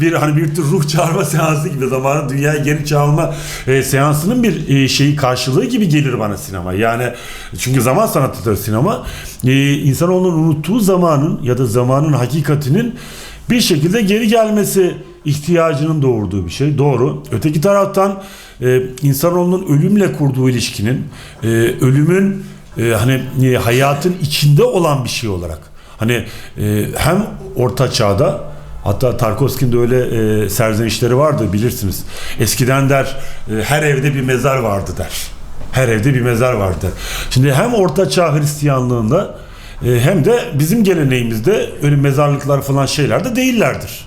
bir hani bir tür ruh çağırma seansı gibi zamanın dünyaya geri çağırma e, seansının bir e, şeyi karşılığı gibi gelir bana sinema. Yani çünkü zaman sanatıdır sinema. E, insanoğlunun unuttuğu zamanın ya da zamanın hakikatinin bir şekilde geri gelmesi ihtiyacının doğurduğu bir şey. Doğru. Öteki taraftan e, insanoğlunun ölümle kurduğu ilişkinin e, ölümün e, hani e, hayatın içinde olan bir şey olarak hani e, hem orta çağda hatta Tarkovski'nin de öyle e, serzenişleri vardı bilirsiniz. Eskiden der e, her evde bir mezar vardı der. Her evde bir mezar vardı. Şimdi hem orta çağ Hristiyanlığında e, hem de bizim geleneğimizde öyle mezarlıklar falan şeyler de değillerdir.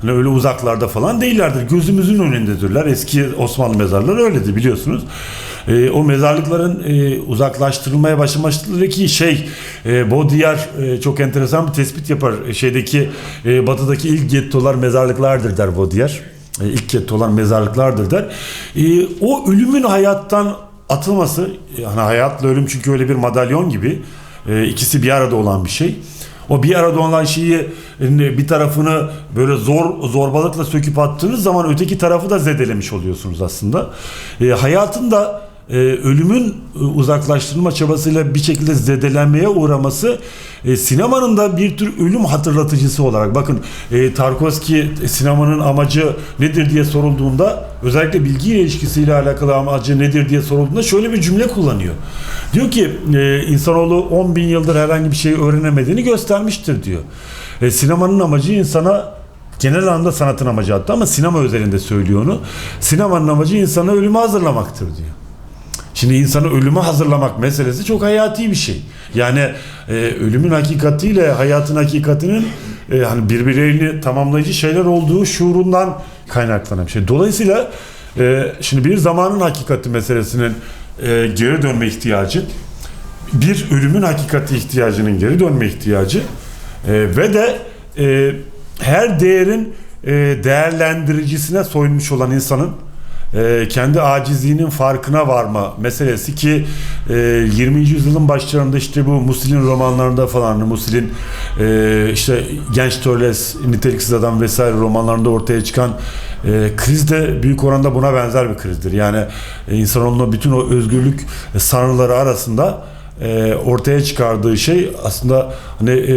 Hani öyle uzaklarda falan değillerdir. Gözümüzün önündedirler. Eski Osmanlı mezarları öyledir biliyorsunuz. E, o mezarlıkların e, uzaklaştırılmaya başlamasındaki şey e, Baudillard e, çok enteresan bir tespit yapar. E, şeydeki e, batıdaki ilk gettolar mezarlıklardır der Baudillard. E, ilk gettolar mezarlıklardır der. E, o ölümün hayattan atılması, e, hani hayatla ölüm çünkü öyle bir madalyon gibi e, ikisi bir arada olan bir şey. O bir arada olan şeyi e, bir tarafını böyle zor zorbalıkla söküp attığınız zaman öteki tarafı da zedelemiş oluyorsunuz aslında. E, hayatın da e, ölümün e, uzaklaştırılma çabasıyla bir şekilde zedelenmeye uğraması e, sinemanın da bir tür ölüm hatırlatıcısı olarak bakın e, Tarkovski sinemanın amacı nedir diye sorulduğunda özellikle bilgi ilişkisiyle alakalı amacı nedir diye sorulduğunda şöyle bir cümle kullanıyor. Diyor ki e, insanoğlu 10 bin yıldır herhangi bir şey öğrenemediğini göstermiştir diyor. E, sinemanın amacı insana genel anlamda sanatın amacı hatta ama sinema özelinde söylüyor onu. Sinemanın amacı insanı ölüme hazırlamaktır diyor. Şimdi insanı ölüme hazırlamak meselesi çok hayati bir şey. Yani e, ölümün hakikatiyle hayatın hakikatinin e, hani birbirlerini tamamlayıcı şeyler olduğu şuurundan kaynaklanan bir şey. Dolayısıyla e, şimdi bir zamanın hakikati meselesinin e, geri dönme ihtiyacı, bir ölümün hakikati ihtiyacının geri dönme ihtiyacı e, ve de e, her değerin e, değerlendiricisine soyunmuş olan insanın e, kendi acizliğinin farkına varma meselesi ki e, 20. yüzyılın başlarında işte bu Musil'in romanlarında falan Musil'in e, işte Genç Törles, Niteliksiz Adam vesaire romanlarında ortaya çıkan e, kriz de büyük oranda buna benzer bir krizdir. Yani e, insanoğlunun bütün o özgürlük sanrıları arasında e, ortaya çıkardığı şey aslında hani e,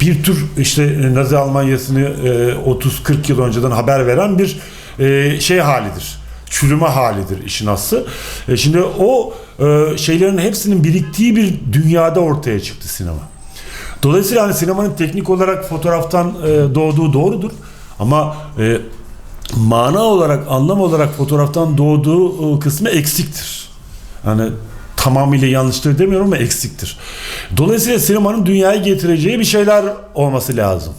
bir tür işte Nazi Almanyası'nı e, 30-40 yıl önceden haber veren bir e, şey halidir. Çürüme halidir işin aslı. E, şimdi o e, şeylerin hepsinin biriktiği bir dünyada ortaya çıktı sinema. Dolayısıyla hani sinemanın teknik olarak fotoğraftan doğduğu doğrudur. Ama mana olarak, anlam olarak fotoğraftan doğduğu kısmı eksiktir. Yani tamamıyla yanlıştır demiyorum ama eksiktir. Dolayısıyla sinemanın dünyaya getireceği bir şeyler olması lazım.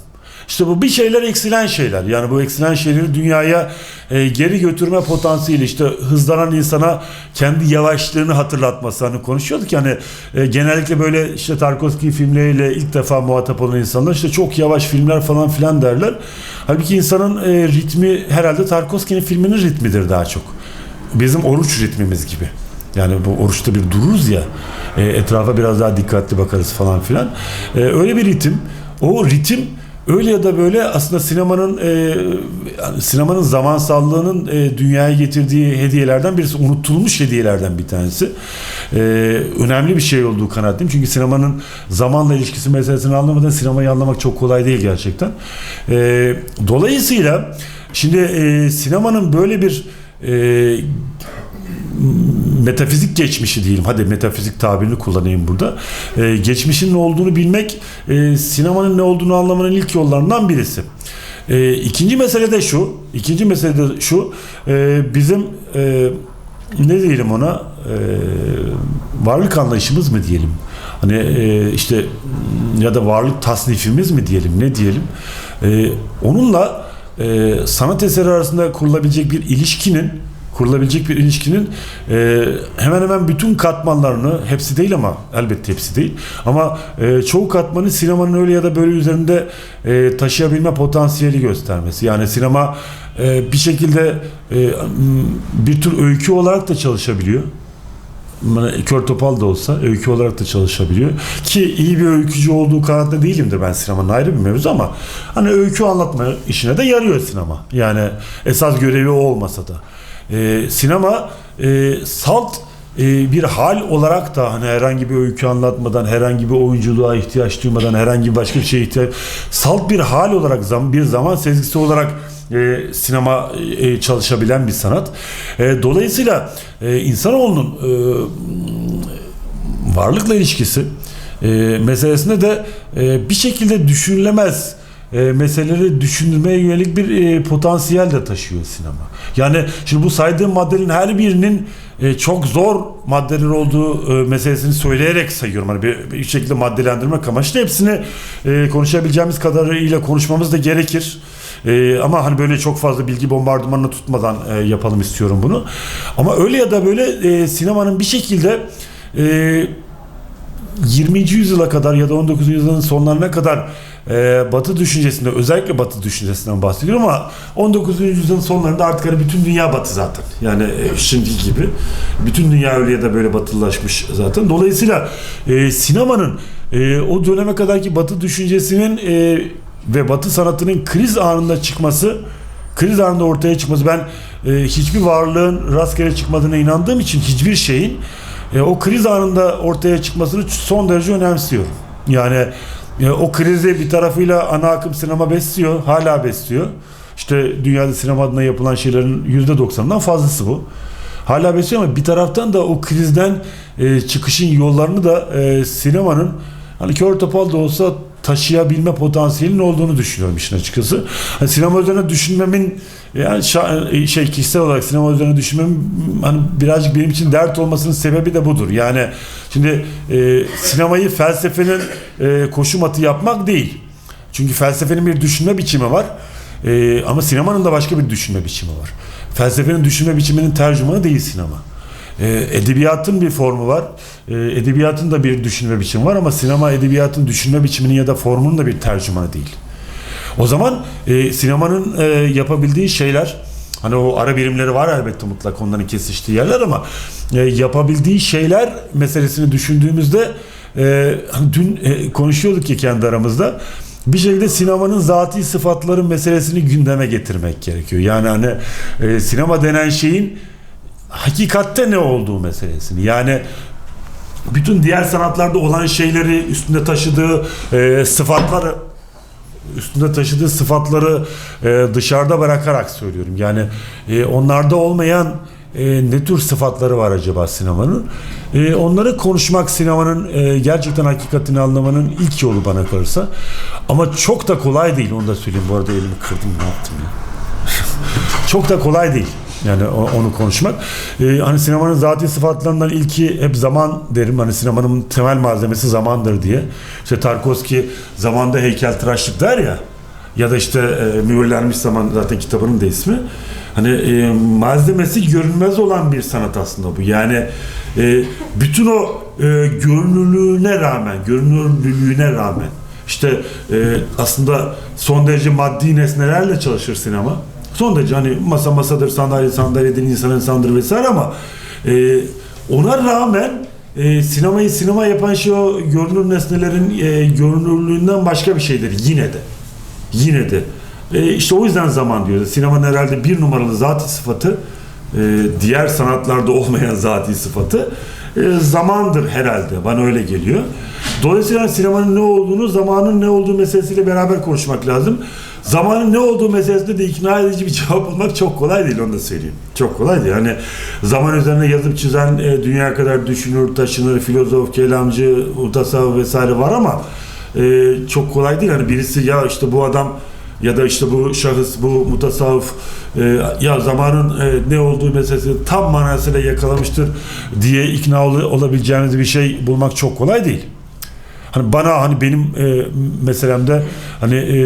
İşte bu bir şeyler eksilen şeyler. Yani bu eksilen şeyleri dünyaya e, geri götürme potansiyeli işte hızlanan insana kendi yavaşlığını hatırlatması. Hani konuşuyorduk yani e, genellikle böyle işte Tarkovski filmleriyle ilk defa muhatap olan insanlar işte çok yavaş filmler falan filan derler. Halbuki insanın e, ritmi herhalde Tarkovski'nin filminin ritmidir daha çok. Bizim oruç ritmimiz gibi. Yani bu oruçta bir dururuz ya e, etrafa biraz daha dikkatli bakarız falan filan. E, öyle bir ritim. O ritim öyle ya da böyle aslında sinemanın e, sinemanın zamansallığının e, dünyaya getirdiği hediyelerden birisi unutulmuş hediyelerden bir tanesi. E, önemli bir şey olduğu kanaatim. Çünkü sinemanın zamanla ilişkisi meselesini anlamadan sinemayı anlamak çok kolay değil gerçekten. E, dolayısıyla şimdi e, sinemanın böyle bir e, metafizik geçmişi diyelim. Hadi metafizik tabirini kullanayım burada. Ee, geçmişin ne olduğunu bilmek e, sinemanın ne olduğunu anlamanın ilk yollarından birisi. E, ikinci mesele de şu. İkinci mesele de şu. E, bizim e, ne diyelim ona e, varlık anlayışımız mı diyelim? Hani e, işte ya da varlık tasnifimiz mi diyelim? Ne diyelim? E, onunla e, sanat eseri arasında kurulabilecek bir ilişkinin kurulabilecek bir ilişkinin e, hemen hemen bütün katmanlarını hepsi değil ama elbette hepsi değil ama e, çoğu katmanı sinemanın öyle ya da böyle üzerinde e, taşıyabilme potansiyeli göstermesi. Yani sinema e, bir şekilde e, bir tür öykü olarak da çalışabiliyor. Kör topal da olsa öykü olarak da çalışabiliyor. Ki iyi bir öykücü olduğu kanaatinde değilimdir ben sinemanın ayrı bir mevzu ama hani öykü anlatma işine de yarıyor sinema. Yani esas görevi o olmasa da. Ee, sinema e, salt e, bir hal olarak da hani herhangi bir öykü anlatmadan, herhangi bir oyunculuğa ihtiyaç duymadan, herhangi başka bir şeye ihtiyaç salt bir hal olarak zam, bir zaman sezgisi olarak e, sinema e, çalışabilen bir sanat. E, dolayısıyla e, insanoğlunun e, varlıkla ilişkisi e, meselesinde de e, bir şekilde düşünülemez e, meseleleri düşünmeye yönelik bir e, potansiyel de taşıyor sinema. Yani şimdi bu saydığım maddelerin her birinin e, çok zor maddeler olduğu e, meselesini söyleyerek sayıyorum. Hani bir, bir şekilde maddelendirmek amaçlı hepsini e, konuşabileceğimiz kadarıyla konuşmamız da gerekir. E, ama hani böyle çok fazla bilgi bombardımanını tutmadan e, yapalım istiyorum bunu. Ama öyle ya da böyle e, sinemanın bir şekilde e, 20. yüzyıla kadar ya da 19. yüzyılın sonlarına kadar e, Batı düşüncesinde özellikle Batı düşüncesinden bahsediyorum ama 19. yüzyılın sonlarında artık hani bütün dünya Batı zaten. Yani e, şimdiki gibi bütün dünya öyle ya da böyle batılılaşmış zaten. Dolayısıyla e, sinemanın e, o döneme kadarki Batı düşüncesinin e, ve Batı sanatının kriz anında çıkması kriz anında ortaya çıkması ben e, hiçbir varlığın rastgele çıkmadığına inandığım için hiçbir şeyin e, o kriz anında ortaya çıkmasını son derece önemsiyorum. Yani o krizi bir tarafıyla ana akım sinema besliyor, hala besliyor. İşte dünyada sinema adına yapılan şeylerin %90'dan fazlası bu. Hala besliyor ama bir taraftan da o krizden e, çıkışın yollarını da e, sinemanın hani kör topal da olsa taşıyabilme potansiyelinin olduğunu düşünüyorum işin açıkçası. Hani sinema üzerine düşünmemin yani şa- şey kişisel olarak sinema üzerine düşünmemin hani birazcık benim için dert olmasının sebebi de budur. Yani şimdi e, sinemayı felsefenin e, koşu matı yapmak değil. Çünkü felsefenin bir düşünme biçimi var. E, ama sinemanın da başka bir düşünme biçimi var. Felsefenin düşünme biçiminin tercümanı değil sinema. E, edebiyatın bir formu var. E, edebiyatın da bir düşünme biçimi var ama sinema edebiyatın düşünme biçiminin ya da formunun da bir tercümanı değil. O zaman e, sinemanın e, yapabildiği şeyler hani o ara birimleri var elbette mutlak onların kesiştiği yerler ama e, yapabildiği şeyler meselesini düşündüğümüzde e, hani dün e, konuşuyorduk ya kendi aramızda bir şekilde sinemanın zati sıfatları meselesini gündeme getirmek gerekiyor. Yani hani e, sinema denen şeyin hakikatte ne olduğu meselesini. Yani bütün diğer sanatlarda olan şeyleri üstünde taşıdığı e, sıfatları üstünde taşıdığı sıfatları e, dışarıda bırakarak söylüyorum. Yani e, onlarda olmayan e, ne tür sıfatları var acaba sinemanın? E, onları konuşmak sinemanın e, gerçekten hakikatini anlamanın ilk yolu bana kalırsa. Ama çok da kolay değil onu da söyleyeyim. Bu arada elimi kırdım ne yaptım ya. çok da kolay değil. Yani onu konuşmak. Ee, hani sinemanın zati sıfatlarından ilki hep zaman derim. Hani sinemanın temel malzemesi zamandır diye. İşte Tarkovski zamanda heykeltıraşlık der ya. Ya da işte e, mühürlenmiş zaman zaten kitabının da ismi. Hani e, malzemesi görünmez olan bir sanat aslında bu. Yani e, bütün o e, görünürlüğüne rağmen, görünürlülüğüne rağmen işte e, aslında son derece maddi nesnelerle çalışır sinema. Son derece hani masa masadır, sandalye sandalyedir, insan insandır vesaire ama e, ona rağmen e, sinemayı sinema yapan şey o görünür nesnelerin e, görünürlüğünden başka bir şeydir yine de. Yine de. E, işte o yüzden zaman diyoruz. Sinemanın herhalde bir numaralı zati sıfatı e, diğer sanatlarda olmayan zati sıfatı e, zamandır herhalde. Bana öyle geliyor. Dolayısıyla sinemanın ne olduğunu, zamanın ne olduğu meselesiyle beraber konuşmak lazım. Zamanın ne olduğu meselesinde de ikna edici bir cevap bulmak çok kolay değil onu da söyleyeyim. Çok kolay değil. Yani zaman üzerine yazıp çizen e, dünya kadar düşünür, taşınır, filozof, kelamcı, mutasavvıf vesaire var ama e, çok kolay değil. Hani birisi ya işte bu adam ya da işte bu şahıs, bu mutasavvıf e, ya zamanın e, ne olduğu meselesini tam manasıyla yakalamıştır diye ikna ol- olabileceğiniz bir şey bulmak çok kolay değil. Hani bana hani benim e, meselemde hani e,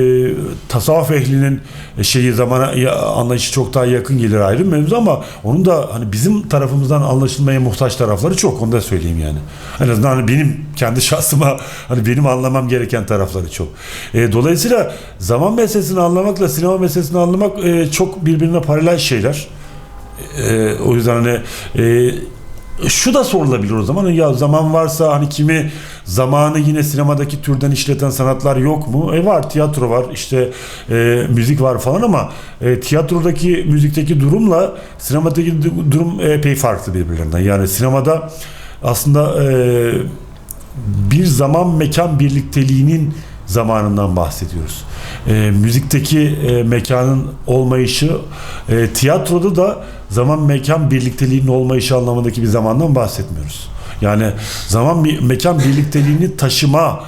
tasavvuf ehlinin şeyi zamana ya, anlayışı çok daha yakın gelir ayrı mevzu ama onun da hani bizim tarafımızdan anlaşılmaya muhtaç tarafları çok onu da söyleyeyim yani. En azından hani benim kendi şahsıma hani benim anlamam gereken tarafları çok. E, dolayısıyla zaman meselesini anlamakla sinema meselesini anlamak e, çok birbirine paralel şeyler. E, o yüzden hani e, şu da sorulabilir o zaman ya zaman varsa hani kimi zamanı yine sinemadaki türden işleten sanatlar yok mu? E var tiyatro var işte e, müzik var falan ama e, tiyatrodaki müzikteki durumla sinemadaki du- durum epey farklı birbirlerinden. Yani sinemada aslında e, bir zaman mekan birlikteliğinin zamanından bahsediyoruz. E, müzikteki e, mekanın olmayışı, e, tiyatroda da zaman mekan birlikteliğinin olmayışı anlamındaki bir zamandan bahsetmiyoruz. Yani zaman mekan birlikteliğini taşıma,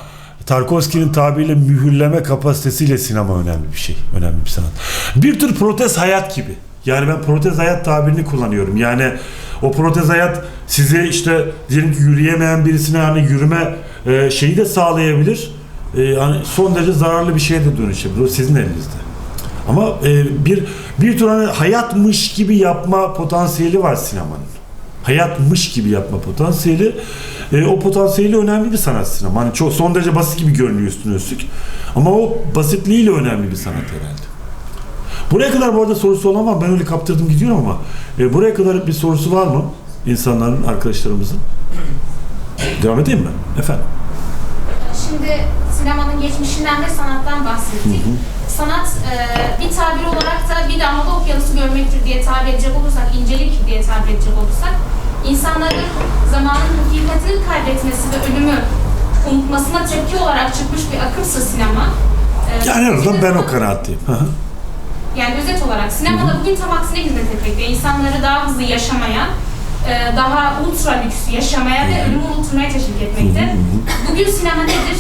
Tarkovski'nin tabiriyle mühürleme kapasitesiyle sinema önemli bir şey, önemli bir sanat. Bir tür protez hayat gibi. Yani ben protez hayat tabirini kullanıyorum. Yani o protez hayat sizi işte diyelim ki yürüyemeyen birisine hani yürüme e, şeyi de sağlayabilir. E, hani son derece zararlı bir şeye de dönüşebilir. O sizin elinizde. Ama e, bir bir tür hani hayatmış gibi yapma potansiyeli var sinemanın. Hayatmış gibi yapma potansiyeli. E, o potansiyeli önemli bir sanat sinema. Hani çok son derece basit gibi görünüyor üstüne üstlük. Ama o basitliğiyle önemli bir sanat herhalde. Buraya kadar bu arada sorusu olan var. Ben öyle kaptırdım gidiyorum ama. E, buraya kadar bir sorusu var mı? insanların, arkadaşlarımızın. Devam edeyim mi? Efendim. Şimdi sinemanın geçmişinden ve sanattan bahsettik. Sanat e, bir tabir olarak da bir damlada okyanusu görmektir diye tabir edecek olursak, incelik diye tabir edecek olursak, insanların zamanın hakikatini kaybetmesi ve ölümü unutmasına tepki olarak çıkmış bir akımsa sinema. e, Yani en azından ben o kanaatteyim. Yani özet olarak sinemada bugün tam aksine hizmet etmekte. İnsanları daha hızlı yaşamaya, e, daha ultra lüks yaşamaya ve ölümü unutmaya teşvik etmekte. Bugün sinema nedir?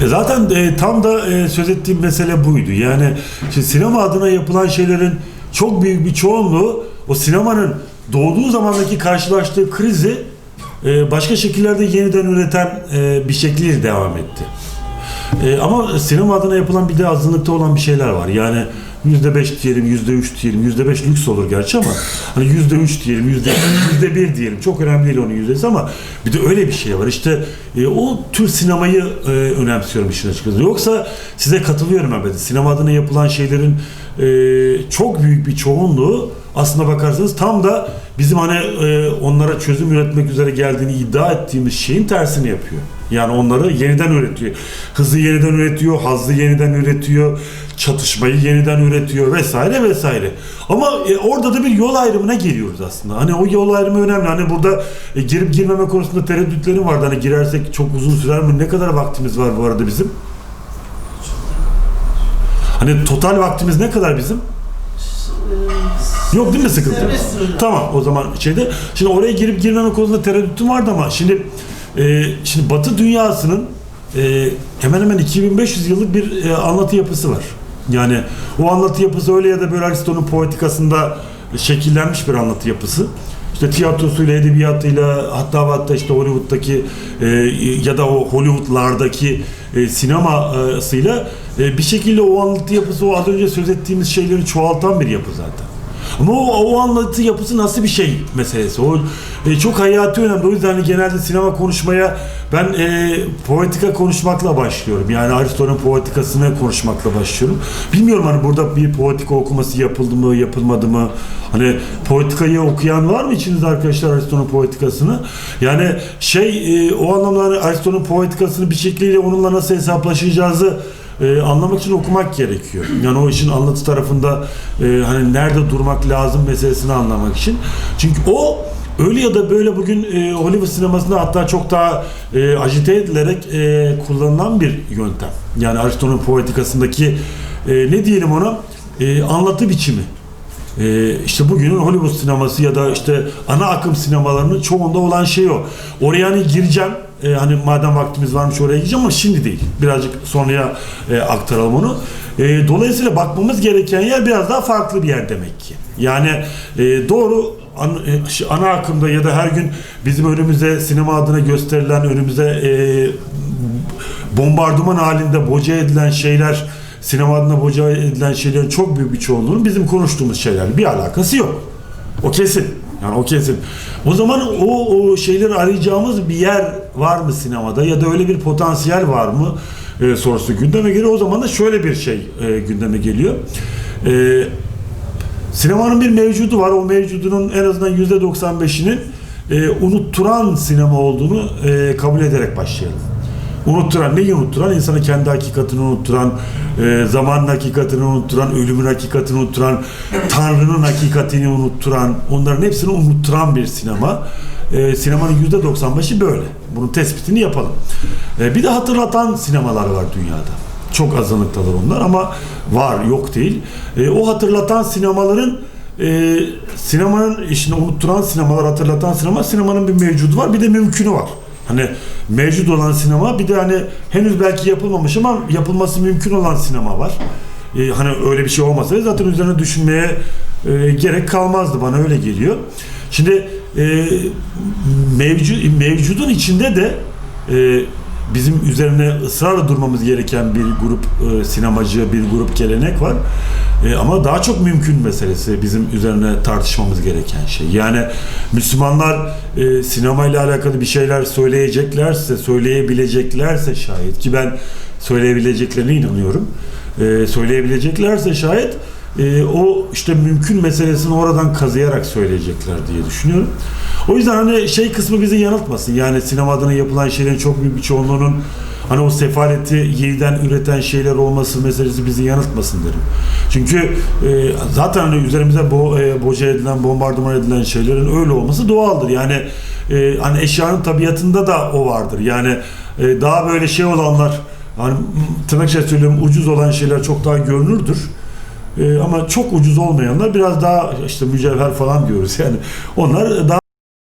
E, E zaten e, tam da e, söz ettiğim mesele buydu. Yani şimdi sinema adına yapılan şeylerin çok büyük bir çoğunluğu o sinemanın doğduğu zamandaki karşılaştığı krizi e, başka şekillerde yeniden üreten e, bir şekliyle devam etti. E, ama sinema adına yapılan bir de azınlıkta olan bir şeyler var. Yani yüzde beş diyelim, yüzde üç diyelim, yüzde beş lüks olur gerçi ama hani yüzde üç diyelim, yüzde yüzde bir diyelim. Çok önemli değil onun yüzdesi ama bir de öyle bir şey var. İşte e, o tür sinemayı e, önemsiyorum işin açıkçası. Yoksa size katılıyorum elbette. Sinema adına yapılan şeylerin e, çok büyük bir çoğunluğu aslında bakarsanız tam da bizim hani e, onlara çözüm üretmek üzere geldiğini iddia ettiğimiz şeyin tersini yapıyor. Yani onları yeniden üretiyor. Hızı yeniden üretiyor, hazzı yeniden üretiyor, çatışmayı yeniden üretiyor vesaire vesaire. Ama e, orada da bir yol ayrımına geliyoruz aslında. Hani o yol ayrımı önemli. Hani burada e, girip girmeme konusunda tereddütlerim vardı. Hani girersek çok uzun sürer mi? Ne kadar vaktimiz var bu arada bizim? Hani total vaktimiz ne kadar bizim? Yok değil mi sıkıntı? Tamam o zaman şeyde. Şimdi oraya girip girmeme konusunda tereddütüm vardı ama şimdi e, şimdi Batı dünyasının e, hemen hemen 2500 yıllık bir e, anlatı yapısı var. Yani o anlatı yapısı öyle ya da böyle Aristo'nun poetikasında şekillenmiş bir anlatı yapısı. İşte tiyatrosuyla, edebiyatıyla, hatta hatta işte Hollywood'daki e, ya da o Hollywood'lardaki e, sinemasıyla e, bir şekilde o anlatı yapısı, o az önce söz ettiğimiz şeyleri çoğaltan bir yapı zaten. Ama o, o anlatı yapısı nasıl bir şey meselesi. O e, çok hayati önemli. O yüzden hani genelde sinema konuşmaya ben e, poetika konuşmakla başlıyorum. Yani Aristo'nun poetikasını konuşmakla başlıyorum. Bilmiyorum hani burada bir poetika okuması yapıldı mı, yapılmadı mı? Hani poetikayı okuyan var mı içinizde arkadaşlar Aristo'nun poetikasını? Yani şey e, o anlamda hani Aristo'nun poetikasını bir şekilde onunla nasıl hesaplaşacağızı e, anlamak için okumak gerekiyor. Yani o işin anlatı tarafında e, hani nerede durmak lazım meselesini anlamak için. Çünkü o öyle ya da böyle bugün e, Hollywood sinemasında hatta çok daha e, ajite edilerek e, kullanılan bir yöntem. Yani Aristo'nun poetikasındaki e, ne diyelim ona E, anlatı biçimi. Ee, işte bugünün Hollywood sineması ya da işte ana akım sinemalarının çoğunda olan şey o. Oraya hani gireceğim. Ee, hani madem vaktimiz varmış oraya gireceğim ama şimdi değil. Birazcık sonraya e, aktaralım onu. Ee, dolayısıyla bakmamız gereken yer biraz daha farklı bir yer demek ki. Yani e, doğru e, ana akımda ya da her gün bizim önümüze sinema adına gösterilen önümüze e, bombardıman halinde boca edilen şeyler sinema adına boca edilen şeylerin çok büyük bir çoğunluğunun bizim konuştuğumuz şeylerle bir alakası yok. O kesin. Yani o kesin. O zaman o, o şeyleri arayacağımız bir yer var mı sinemada ya da öyle bir potansiyel var mı e, sorusu gündeme geliyor. O zaman da şöyle bir şey e, gündeme geliyor. E, sinemanın bir mevcudu var. O mevcudunun en azından %95'inin e, unutturan sinema olduğunu e, kabul ederek başlayalım. Unutturan, neyi unutturan? İnsanı kendi hakikatini unutturan, e, zamanın hakikatini unutturan, ölümün hakikatini unutturan, Tanrı'nın hakikatini unutturan, onların hepsini unutturan bir sinema. E, sinemanın %95'i böyle. Bunun tespitini yapalım. E, bir de hatırlatan sinemalar var dünyada. Çok azınlıktalar onlar ama var, yok değil. E, o hatırlatan sinemaların e, sinemanın işini unutturan sinemalar, hatırlatan sinema, sinemanın bir mevcudu var, bir de mümkünü var. Hani mevcut olan sinema bir de hani henüz belki yapılmamış ama yapılması mümkün olan sinema var. Ee, hani öyle bir şey olmasaydı zaten üzerine düşünmeye e, gerek kalmazdı bana öyle geliyor. Şimdi e, mevcut mevcudun içinde de e, bizim üzerine ısrarla durmamız gereken bir grup e, sinemacı, bir grup gelenek var. E, ama daha çok mümkün meselesi bizim üzerine tartışmamız gereken şey. Yani Müslümanlar e, sinema ile alakalı bir şeyler söyleyeceklerse, söyleyebileceklerse şayet ki ben söyleyebileceklerine inanıyorum. E, söyleyebileceklerse şayet e, o işte mümkün meselesini oradan kazıyarak söyleyecekler diye düşünüyorum. O yüzden hani şey kısmı bizi yanıltmasın. Yani sinema adına yapılan şeylerin çok büyük bir çoğunluğunun hani o sefaleti yeniden üreten şeyler olması meselesi bizi yanıltmasın derim. Çünkü e, zaten hani üzerimize bo, e, boca edilen, bombardıman edilen şeylerin öyle olması doğaldır. Yani e, hani eşyanın tabiatında da o vardır. Yani e, daha böyle şey olanlar hani tırnak içerisinde ucuz olan şeyler çok daha görünürdür. Ee, ama çok ucuz olmayanlar biraz daha işte mücevher falan diyoruz. Yani onlar daha